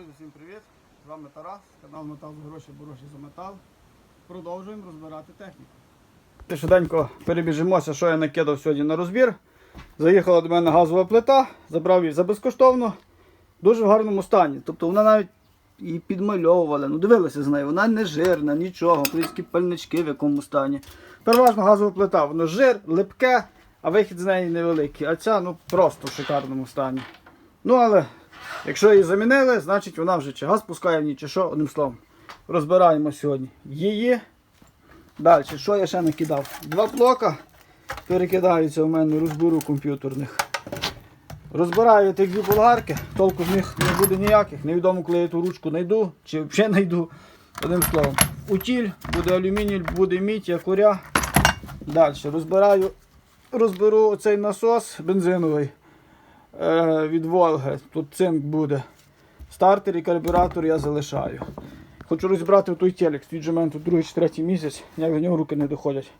Друзі, всім привіт! З вами Тарас, канал Метал за гроші, бо гроші за метал. Продовжуємо розбирати техніку. Швиденько перебіжимося, що я накидав сьогодні на розбір. Заїхала до мене газова плита, забрав її за безкоштовно, дуже в гарному стані. Тобто вона навіть її підмальовували. Ну дивилися з нею, вона не жирна, нічого, плиські пальнички в якому стані. Переважно газова плита, воно жир, липке, а вихід з неї невеликий. А ця ну просто в шикарному стані. Ну але якщо її замінили, значить вона вже чи газ пускає в ній, чи що, одним словом. Розбираємо сьогодні її. Далі, що я ще накидав? Два блока перекидаються у мене розбору комп'ютерних. Розбираю тих дві болгарки, толку з них не буде ніяких. Невідомо, коли я ту ручку знайду, чи взагалі знайду. Одним словом, утіль, буде алюміній, буде мідь, якоря. Далі розбираю, розберу оцей насос бензиновий від Волги. Тут цинк буде. Стартер і карбюратор я залишаю. Хочу розібрати той телек, стоїть же в мене тут другий чи третій місяць, ніяк до нього руки не доходять.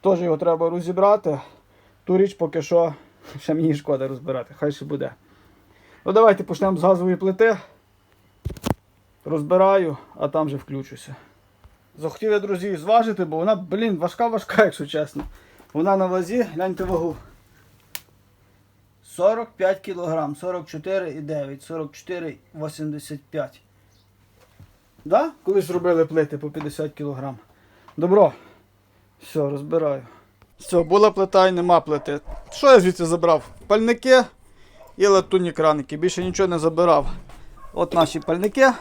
Теж його треба розібрати. Ту річ поки що ще мені шкода розбирати, хай ще буде. Ну давайте почнемо з газової плити. Розбираю, а там вже включуся. Захотів друзі, зважити, бо вона, блін, важка-важка, якщо чесно. Вона на вазі, гляньте вагу. 45 кг, 44,9, 44,85. Да? Колись робили плити по 50 кг. Добро. Все, розбираю. Все, була плита і нема плити. Що я звідси забрав? Пальники і латунні краники. Більше нічого не забирав. От наші пальники.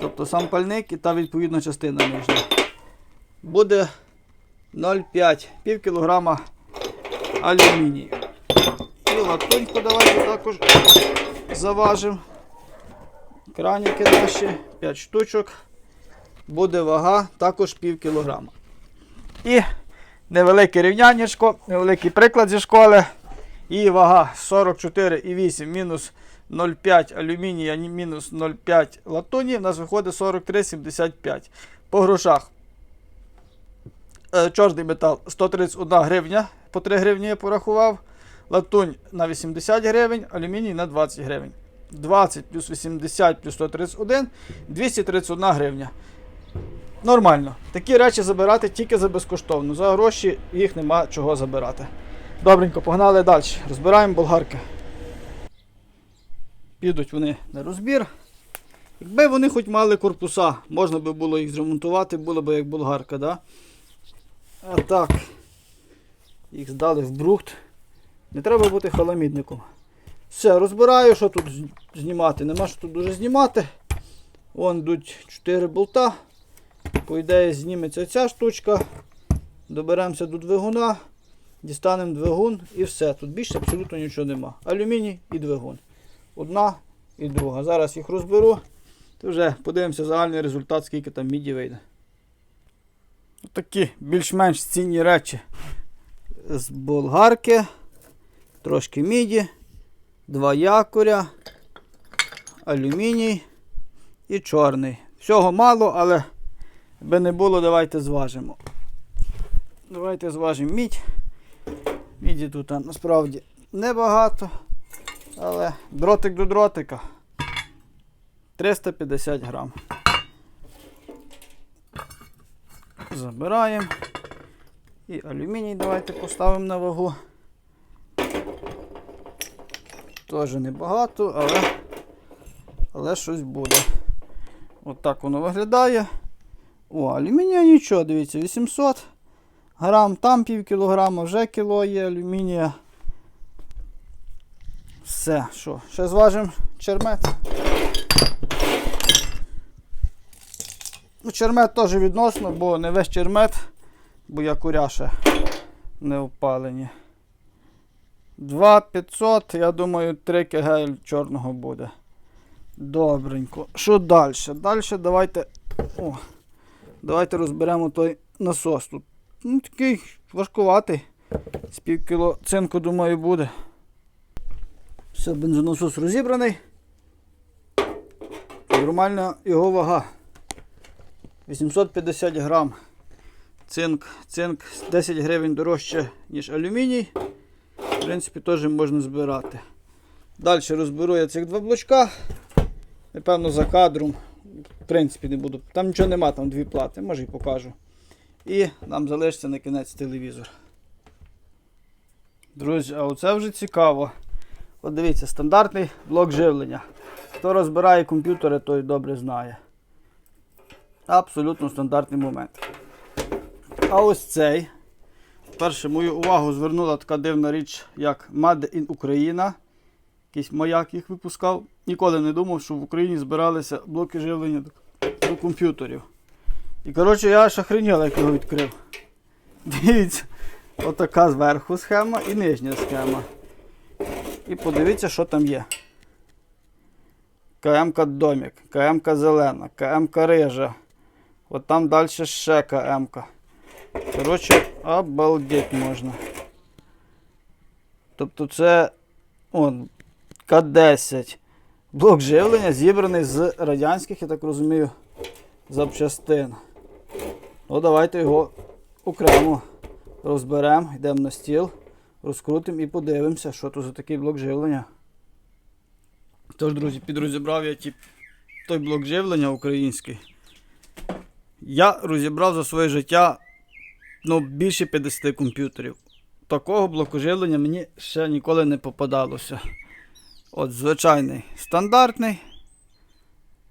Тобто сам пальник і та відповідна частина нижня. Буде 0,5 пів кілограма алюмінію. Латуньку давайте також заважимо. Краніки наші 5 штучок. Буде вага також пів кілограма. І невелике рівняннячко, невеликий приклад зі школи. І вага 44,8 мінус 0,5 алюмінія, мінус 0,5 латуні. У нас виходить 43,75. По грошах. Е, Чорний метал 131 гривня. По 3 гривні я порахував. Латунь на 80 гривень, алюміній на 20 гривень. 20 плюс 80 плюс 131 231 гривня. Нормально. Такі речі забирати тільки за безкоштовно. За гроші їх нема чого забирати. Добренько, погнали далі. Розбираємо болгарки. Підуть вони на розбір. Якби вони хоч мали корпуса, можна би було їх зремонтувати, було б як болгарка, да? А так, їх здали в брухт. Не треба бути халамідником. Все, розбираю, що тут знімати. Нема що тут дуже знімати. Вон йдуть 4 болта. По ідеї зніметься ця штучка. Доберемося до двигуна, дістанемо двигун і все. Тут більше абсолютно нічого нема. Алюміній і двигун. Одна і друга. Зараз їх розберу. То вже подивимося загальний результат, скільки там міді вийде. Такі більш-менш цінні речі з болгарки, трошки міді, два якоря, алюміній і чорний. Всього мало, але аби не було, давайте зважимо. Давайте зважимо мідь. Міді тут насправді небагато, але дротик до дротика 350 грам. Забираємо. І алюміній давайте поставимо на вагу. Теж небагато, але, але щось буде. От воно виглядає. О, алюмінія нічого, дивіться, 800 грам, там пів кілограма, вже кіло є алюмінія. Все, що, ще зважимо чермет. Ну, чермет теж відносно, бо не весь чермет, бо я куряше не впалені. 2500, я думаю, 3 кг чорного буде. Добренько. Що далі? Далі давайте. О, давайте розберемо той насос тут. Ну, такий важкуватий. З пів кіло цинку, думаю, буде. Все, бензонасос розібраний. Нормальна його вага. 850 грам. Цинк, цинк 10 гривень дорожче, ніж алюміній. В принципі, теж можна збирати. Далі розберу я цих два блочка. Напевно, за кадром. В принципі, не буду. Там нічого нема, там дві плати, може і покажу. І нам залишиться на кінець телевізор. Друзі, а оце вже цікаво. От дивіться, стандартний блок живлення. Хто розбирає комп'ютери, той добре знає. Абсолютно стандартний момент. А ось цей. Перше, мою увагу звернула така дивна річ, як Made in Україна. Якийсь маяк їх випускав. Ніколи не думав, що в Україні збиралися блоки живлення до, до комп'ютерів. І коротше, я аж охренів, як його відкрив. Дивіться, отака зверху схема і нижня схема. І подивіться, що там є. КМК домик, КМК зелена, КМК рижа. От там далі ще КМК. Коротше, обалдеть можна. Тобто це он, К10. Блок живлення зібраний з радянських, я так розумію, запчастин. Ну, давайте його окремо розберемо, йдемо на стіл, розкрутимо і подивимося, що то за такий блок живлення. Тож, друзі, підрозібрав я ті, той блок живлення український. Я розібрав за своє життя ну, більше 50 комп'ютерів. Такого блоку живлення мені ще ніколи не попадалося. От звичайний стандартний.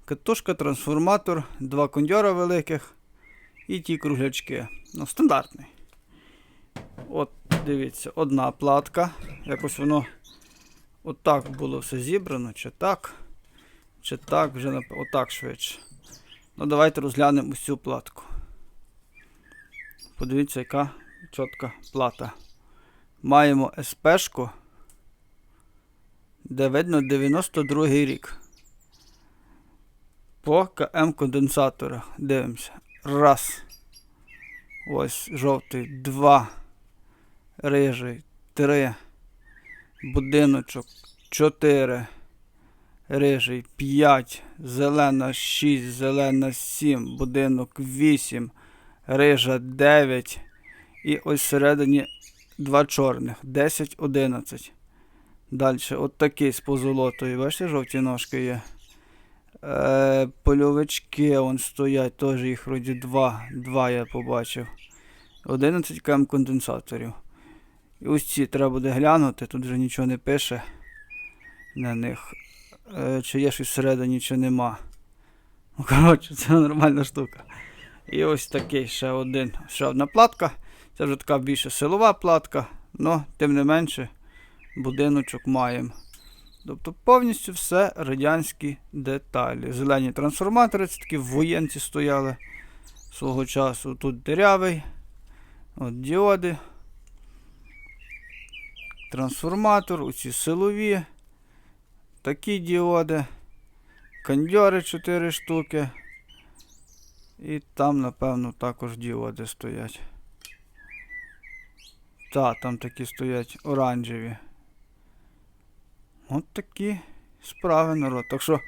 Катушка, трансформатор, два кондьора великих і ті круглячки. Ну, стандартний. От, дивіться, одна платка. Якось воно отак було все зібрано, чи так, чи так, вже отак швидше. Ну, давайте розглянемо цю платку. Подивіться, яка чітка плата. Маємо СПшку, де видно 92 рік. По КМ конденсаторах. Дивимося. Раз. Ось жовтий. Два. Рижий. Три. Будиночок. Чотири. Рижий. П'ять. Зелена шість. Зелена сім. Будинок вісім. Рижа 9. І ось всередині два чорних. 10, 11. Далі, от такий з позолотою. Бачите, жовті ножки є. Е, польовички вон стоять, теж їх вроді два. Два я побачив. 11 км конденсаторів. І ось ці треба буде глянути, тут вже нічого не пише на них. Е, чи є щось всередині, чи нема. Ну, коротше, це нормальна штука. І ось такий ще один, ще одна платка. Це вже така більше силова платка, але тим не менше будиночок маємо. Тобто повністю все радянські деталі. Зелені трансформатори, це такі воєнці стояли свого часу. Тут дирявий, от діоди. Трансформатор, оці силові, такі діоди, кондьори 4 штуки. І там, напевно, також діоди стоять. Та, там такі стоять оранжеві. От такі справи народ. Так що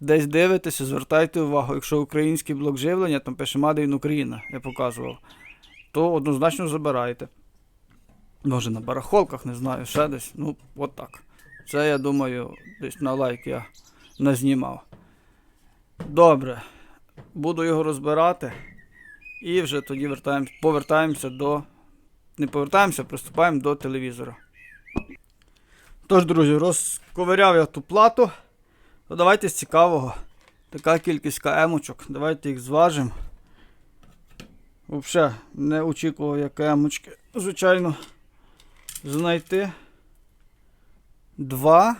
десь дивитеся, звертайте увагу, якщо український блок живлення, там пише Made in Україна, я показував, то однозначно забирайте. Може на барахолках, не знаю, ще десь. Ну, от так. Це, я думаю, десь на лайк я назнімав. Добре. Буду його розбирати. І вже тоді вертаємось, повертаємося до. Не повертаємося, приступаємо до телевізора. Тож, друзі, розковиряв я ту плату. То давайте з цікавого. Така кількість КМочок. Давайте їх зважимо. Взагалі, не очікував я КМочки, звичайно, знайти. 2,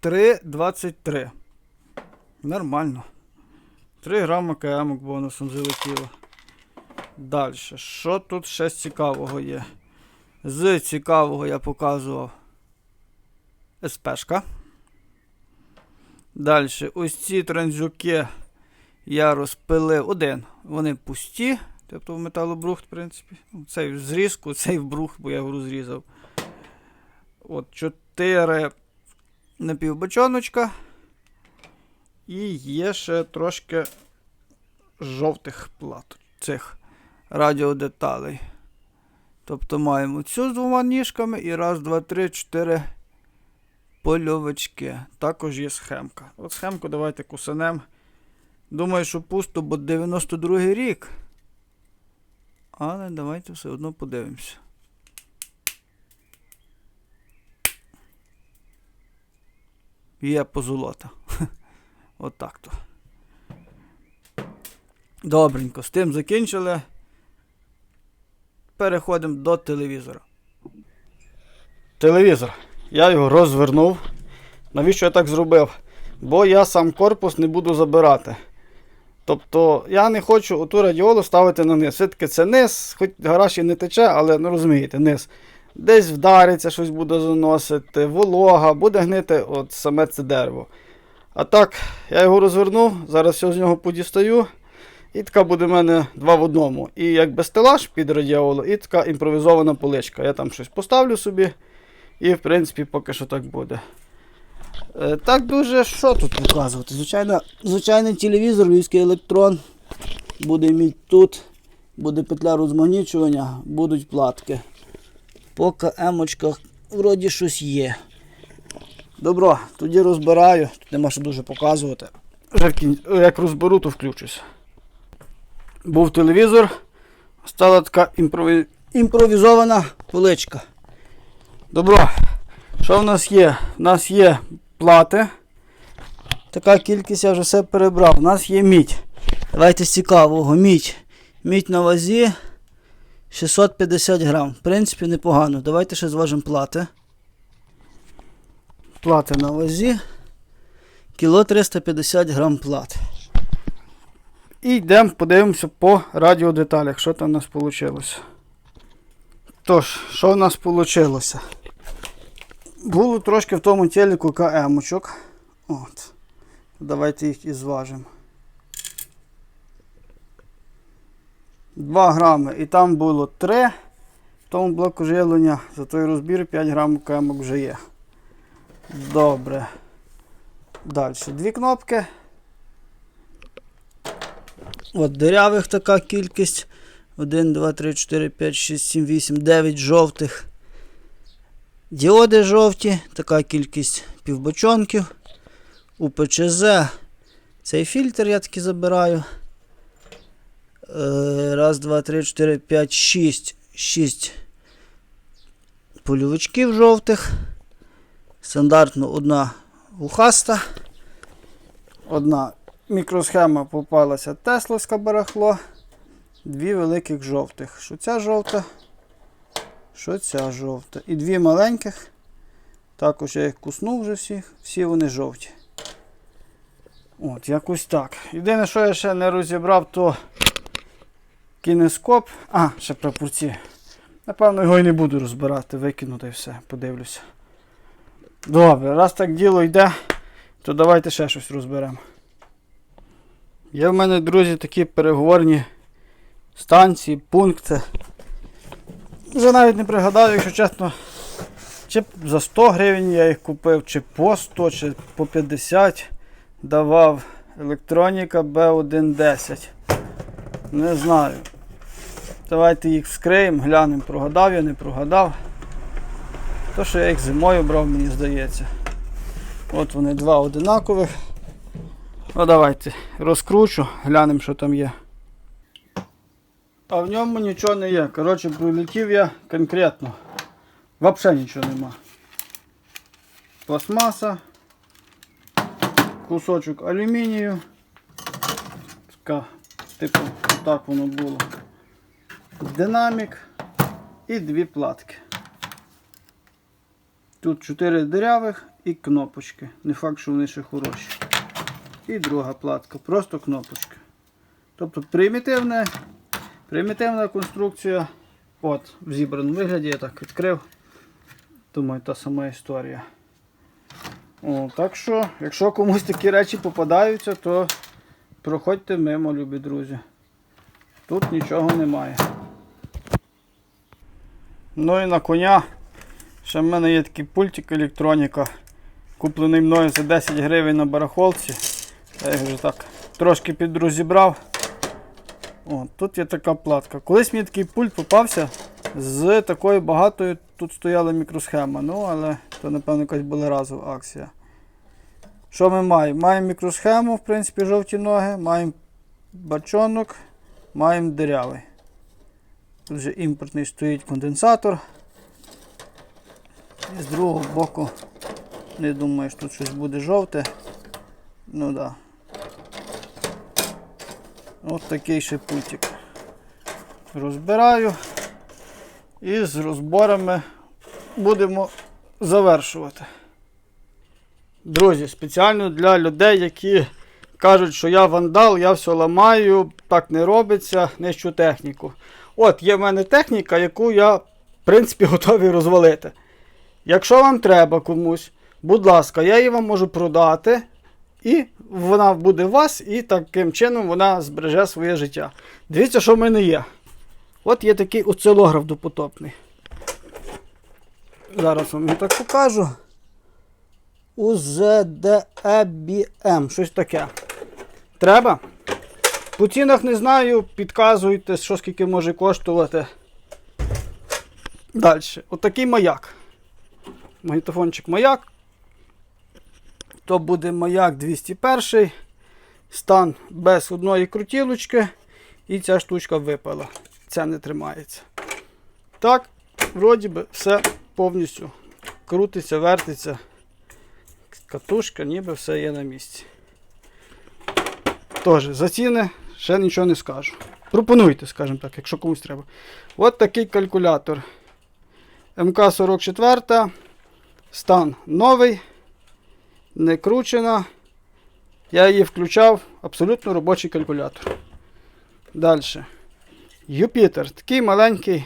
3, 23. Нормально. 3 грами КМок бонусом залетіло. Далі. Що тут ще цікавого є? З цікавого я показував СПшка. Далі, ось ці транзюки я розпилив один. Вони пусті, тобто в металобрухт, в принципі. Ну, Цей в зрізку, цей в брухт, бо я його розрізав. От 4 напівбочоночка. І є ще трошки жовтих плат цих радіодеталей. Тобто маємо цю з двома ніжками і раз, два, три, чотири, польовички. Також є схемка. От схемку давайте кусанем. Думаю, що пусто, бо 92-й рік. Але давайте все одно подивимося. Є позолота. Отак то. Добренько, з тим закінчили. Переходимо до телевізора. Телевізор. Я його розвернув. Навіщо я так зробив? Бо я сам корпус не буду забирати. Тобто я не хочу оту радіолу ставити на низ. Все-таки це низ, хоч гараж і не тече, але ну розумієте, низ. Десь вдариться, щось буде заносити, волога, буде гнити от саме це дерево. А так, я його розвернув, зараз все з нього подістаю. І така буде в мене два в одному. І якби стелаж під радіолу, і така імпровізована поличка. Я там щось поставлю собі. І, в принципі, поки що так буде. Е, так дуже що тут показувати? Звичайно, звичайний телевізор, львівський електрон. Буде мідь тут, буде петля розмагнічування, будуть платки. По КМ-очках вроді щось є. Добро, тоді розбираю, тут нема що дуже показувати. Вже як розберу, то включуся. Був телевізор, стала така імпрові... імпровізована поличка. Добро, що в нас є? У нас є плати. Така кількість я вже все перебрав. У нас є мідь. Давайте з цікавого. Мідь. Мідь на вазі 650 грам. В принципі, непогано. Давайте ще зважимо плати. Плати на вазі. Кіло 350 грам плат. І йдемо, подивимося по радіодеталях, що там у нас вийшло. Тож, що в нас вийшло? Було трошки в тому телеку КМ-очок. От. Давайте їх і зважимо. 2 грами. І там було 3 в тому блоку живлення. За той розбір 5 грамів КМ вже є. Добре. Далі. Дві кнопки. От дирявих така кількість. 1, 2, 3, 4, 5, 6, 7, 8, 9 жовтих. Діоди жовті, така кількість півбочонків. УПЧЗ. Цей фільтр я таки забираю. Е, Раз, два, три, чотири, п'ять, шість. Шість польовичків жовтих. Стандартно одна вухаста. Одна мікросхема попалася тесловська барахло. Дві великих жовтих. Що ця жовта? Що ця жовта? І дві маленьких. Також я їх куснув вже всіх. Всі вони жовті. От, якось так. Єдине, що я ще не розібрав, то кінескоп. А, ще прапорці. Напевно, його і не буду розбирати, викину та й все, подивлюся. Добре, раз так діло йде, то давайте ще щось розберемо. Є в мене, друзі, такі переговорні станції, пункти. Вже навіть не пригадаю, якщо чесно, чи за 100 гривень я їх купив, чи по 100, чи по 50 давав електроніка B110. Не знаю. Давайте їх вскриємо, глянемо, прогадав я, не прогадав. То, що я їх зимою брав, мені здається. От вони два одинакових. Ну давайте розкручу, глянемо, що там є. А в ньому нічого не є. Коротше, прилетів я конкретно. Взагалі нічого нема. Пластмаса, кусочок алюмінію. Така, типу, так воно було. Динамік і дві платки. Тут чотири дирявих і кнопочки. Не факт, що вони ще хороші. І друга платка, просто кнопочки. Тобто примітивне, примітивна конструкція. От, в зібраному вигляді я так відкрив. Думаю, та сама історія. О, так що, якщо комусь такі речі попадаються, то проходьте мимо, любі друзі. Тут нічого немає. Ну і на коня. Ще в мене є такий пультик електроніка. Куплений мною за 10 гривень на барахолці. Я його вже так трошки підрозібрав. О, тут є така платка. Колись мені такий пульт попався з такою багатою тут стояла мікросхема, ну але то, напевно, якась була разова акція. Що ми маємо? Маємо мікросхему, в принципі, жовті ноги, маємо бачонок, маємо дирявий. Тут вже імпортний стоїть конденсатор. І з другого боку, не думаю, що тут щось буде жовте. Ну. Да. От такий ще пультик. Розбираю і з розборами будемо завершувати. Друзі, спеціально для людей, які кажуть, що я вандал, я все ламаю, так не робиться, нищу техніку. От є в мене техніка, яку я, в принципі, готовий розвалити. Якщо вам треба комусь, будь ласка, я її вам можу продати. І вона буде у вас, і таким чином вона збереже своє життя. Дивіться, що в мене є. От є такий оцилограф допотопний. Зараз вам його так покажу. UZDEBM, щось таке. Треба? По цінах не знаю, підказуйте, що скільки може коштувати. Далі. Отакий маяк. Магнітофончик маяк. То буде маяк 201. Стан без одної крутілочки. І ця штучка випала. Це не тримається. Так, вроді би, все повністю крутиться, вертиться. Катушка, ніби все є на місці. Тож, за ціни ще нічого не скажу. Пропонуйте, скажімо так, якщо комусь треба. От такий калькулятор. МК-44. Стан новий. Не кручена. Я її включав. Абсолютно робочий калькулятор. Далі. Юпітер. Такий маленький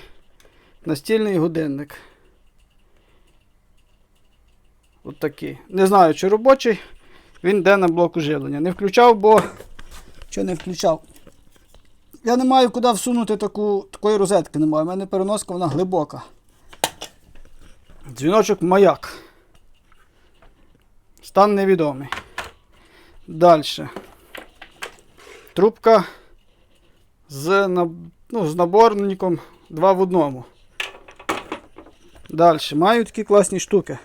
настільний годинник. От такий. Не знаю, чи робочий. Він йде на блоку живлення. Не включав, бо. Що не включав? Я не маю куди всунути таку, такої розетки немає. У мене переноска вона глибока. Дзвіночок маяк. Стан невідомий. Далі. Трубка з, ну, з наборником 2 в одному. Далі. Маю такі класні штуки.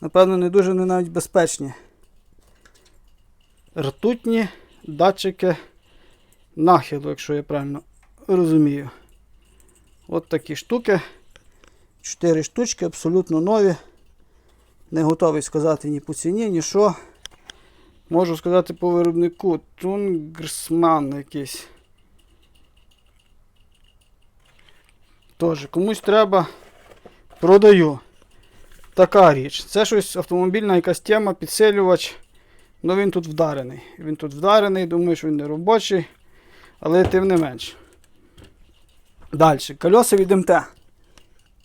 Напевно, не дуже не навіть безпечні. Ртутні датчики нахилу, якщо я правильно розумію. От такі штуки. Чотири штучки, абсолютно нові. Не готовий сказати ні по ціні, ні що. Можу сказати по виробнику. Тунгрсман якийсь. Тож, комусь треба. Продаю. Така річ. Це щось автомобільна якась тема, підсилювач. Ну він тут вдарений. Він тут вдарений, думаю, що він не робочий. Але тим не менш. Далі. Кольоса від МТ.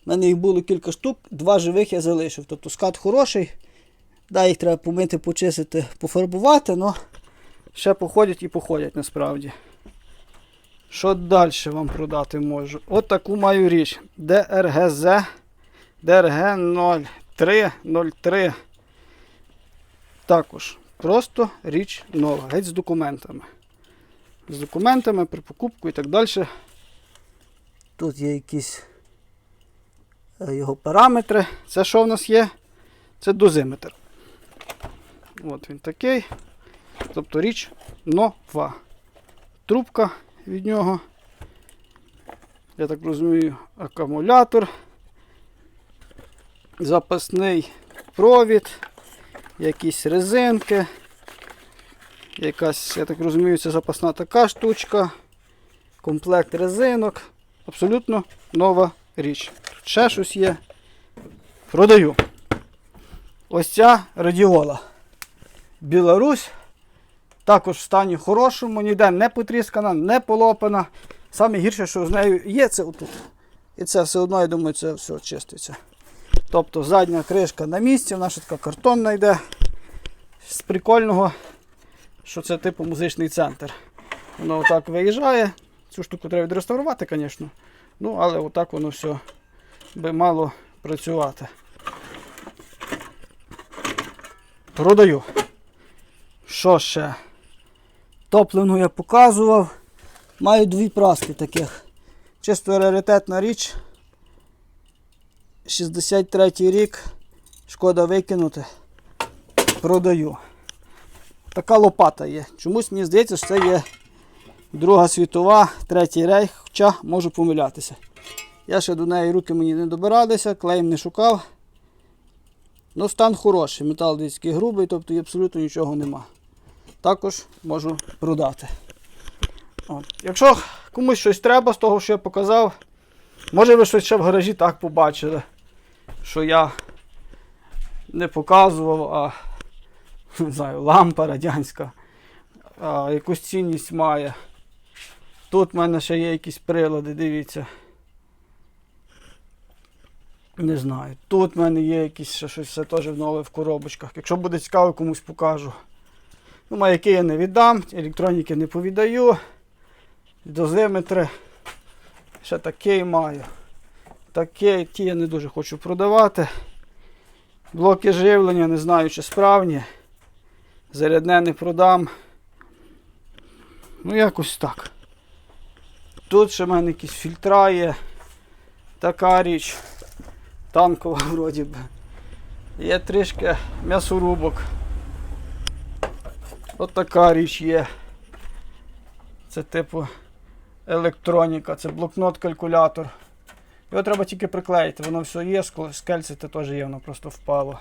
У мене їх було кілька штук, два живих я залишив. Тобто скат хороший. Да, їх треба помити, почистити, пофарбувати, але ще походять і походять насправді. Що далі вам продати можу? От таку маю річ. ДРГЗ ДРГ 0303. Також просто річ нова. Геть з документами. З документами при покупку і так далі. Тут є якісь його параметри. Це що в нас є? Це дозиметр. От він такий. Тобто річ нова. Трубка від нього. Я так розумію, акумулятор. Запасний провід, якісь резинки. Якась, я так розумію, це запасна така штучка. Комплект резинок. Абсолютно нова річ. Ще щось є. Продаю. Ось ця радіола. Білорусь. Також в стані хорошому, ніде не потріскана, не полопана. Саме гірше, що з нею є, це отут. І це все одно, я думаю, це все чиститься. Тобто задня кришка на місці, вона ще така картонна йде. З прикольного, що це типу музичний центр. Воно отак виїжджає. Цю штуку треба відреставрувати, звісно. Ну, але отак воно все би мало працювати. Продаю. Що ще? Топливну я показував. Маю дві праски таких. Чисто раритетна річ. 63 рік. Шкода викинути. Продаю. Така лопата є. Чомусь мені здається, що це є Друга світова, третій рейх, хоча можу помилятися. Я ще до неї руки мені не добиралися, клеєм не шукав. Ну, стан хороший, метал десь грубий, тобто абсолютно нічого нема. Також можу продати. От. Якщо комусь щось треба з того, що я показав, може ви щось ще в гаражі так побачили, що я не показував, а не знаю, лампа радянська, а, якусь цінність має. Тут в мене ще є якісь прилади, дивіться. Не знаю. Тут в мене є якісь ще щось все теж нове в коробочках. Якщо буде цікаво, комусь покажу. Ну, маяки я не віддам, електроніки не повідаю. Дозиметри. Ще такий маю. Такий, ті я не дуже хочу продавати. Блоки живлення, не знаю, чи справні. Зарядне не продам. Ну, якось так. Тут ще в мене якісь фільтра є. Така річ. Танкова вроді би. Є трішки м'ясорубок. От така річ є. Це типу електроніка, це блокнот-калькулятор. Його треба тільки приклеїти, воно все є, ск- скельцити теж є, воно просто впало.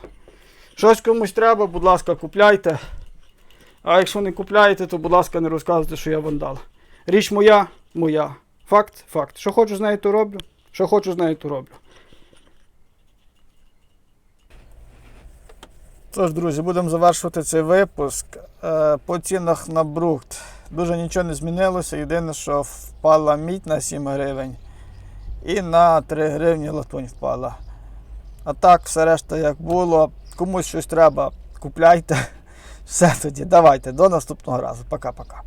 Щось комусь треба, будь ласка, купляйте. А якщо не купляєте, то, будь ласка, не розказуйте, що я вандал. Річ моя, моя. Факт, факт. Що хочу з нею, то роблю. Що хочу з нею, то роблю. Тож, друзі, будемо завершувати цей випуск. Е, По цінах на брухт. Дуже нічого не змінилося. Єдине, що впала мідь на 7 гривень. І на 3 гривні латунь впала. А так, все решта як було. Комусь щось треба, купляйте. Все тоді. Давайте, до наступного разу. Пока-пока.